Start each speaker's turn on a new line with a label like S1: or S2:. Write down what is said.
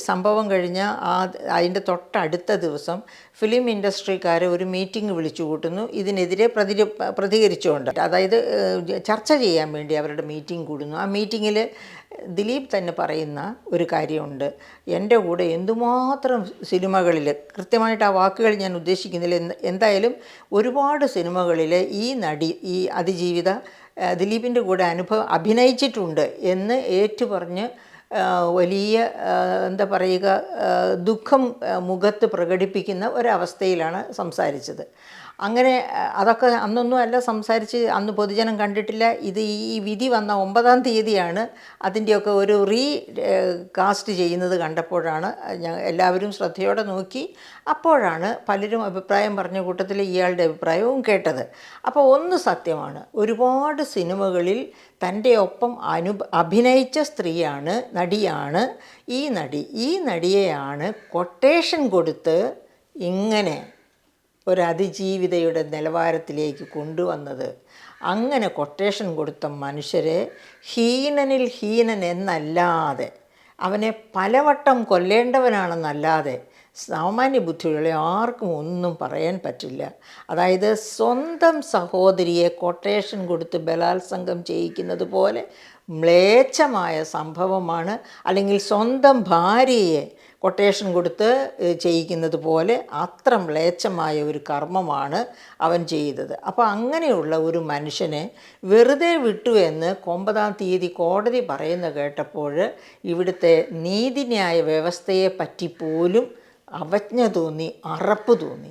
S1: സംഭവം കഴിഞ്ഞ് ആ അതിന്റെ തൊട്ടടുത്ത ദിവസം ഫിലിം ഇൻഡസ്ട്രിക്കാരെ ഒരു മീറ്റിംഗ് വിളിച്ചു കൂട്ടുന്നു. ഇതിനെതിരെ പ്രതി പ്രതികരിച്ചുകൊണ്ട്. അതായത് ചർച്ച ചെയ്യാൻ വേണ്ടി അവരുടെ മീറ്റിംഗ് കൂടുന്നു. ആ മീറ്റിങ്ങിൽ ദിലീപ് തന്നെ പറയുന്ന ഒരു കാര്യമുണ്ട്. എന്റെ കൂടെ എന്തുമാത്രം സിനിമകളിൽ കൃത്യമായിട്ട് ആ വാക്കുകൾ ഞാൻ ഉദ്ദേശിക്കുന്നില്ല. എന്തായാലും ഒരുപാട് സിനിമകളിൽ ഈ നടി ഈ അതിജീവിത ദിലീപിന്റെ കൂടെ അനുഭവം അഭിനയിച്ചിട്ടുണ്ട് എന്ന് ഏറ്റുപറഞ്ഞ് വലിയ എന്താ പറയുക ദുഃഖം മുഖത്ത് പ്രകടിപ്പിക്കുന്ന ഒരവസ്ഥയിലാണ് സംസാരിച്ചത്. അങ്ങനെ അതൊക്കെ അന്നൊന്നും അല്ല സംസാരിച്ച് അന്ന് പൊതുജനം കണ്ടിട്ടില്ല. ഇത് ഈ വിധി വന്ന ഒമ്പതാം തീയതിയാണ് അതിന്റെയൊക്കെ ഒരു റീ കാസ്റ്റ് ചെയ്യുന്നത് കണ്ടപ്പോഴാണ് എല്ലാവരും ശ്രദ്ധയോടെ നോക്കി. അപ്പോഴാണ് പലരും അഭിപ്രായം പറഞ്ഞ കൂട്ടത്തിൽ ഇയാളുടെ അഭിപ്രായവും കേട്ടത്. അപ്പോൾ ഒന്ന് സത്യമാണ് ഒരുപാട് സിനിമകളിൽ തന്റെ ഒപ്പം അനു അഭിനയിച്ച സ്ത്രീയാണ് നടിയാണ് ഈ നടി. ഈ നടിയെയാണ് കൊട്ടേഷൻ കൊടുത്ത് ഇങ്ങനെ ഒരു അതിജീവിതയുടെ നിലവാരത്തിലേക്ക് കൊണ്ടുവന്നത്. അങ്ങനെ കൊട്ടേഷൻ കൊടുത്ത മനുഷ്യരെ ഹീനനിൽ ഹീനൻ എന്നല്ലാതെ അവനെ പലവട്ടം കൊല്ലേണ്ടവനാണെന്നല്ലാതെ സാമാന്യ ബുദ്ധിയുള്ള ആർക്കും ഒന്നും പറയാൻ പറ്റില്ല. അതായത് സ്വന്തം സഹോദരിയെ കൊട്ടേഷൻ കൊടുത്ത് ബലാത്സംഗം ചെയ്യിക്കുന്നത് പോലെ മ്ലേച്ഛമായ സംഭവമാണ്. അല്ലെങ്കിൽ സ്വന്തം ഭാര്യയെ കൊട്ടേഷൻ കൊടുത്ത് ചെയ്യിക്കുന്നത് പോലെ അത്ര മ്ലേച്ഛമായ ഒരു കർമ്മമാണ് അവൻ ചെയ്തത്. അപ്പോൾ അങ്ങനെയുള്ള ഒരു മനുഷ്യനെ വെറുതെ വിട്ടു എന്ന് ഒമ്പതാം തീയതി കോടതി പറയുന്ന കേട്ടപ്പോൾ ഇവിടുത്തെ നീതിന്യായ വ്യവസ്ഥയെ പറ്റി പോലും അവജ്ഞ തോന്നി അറപ്പ് തോന്നി.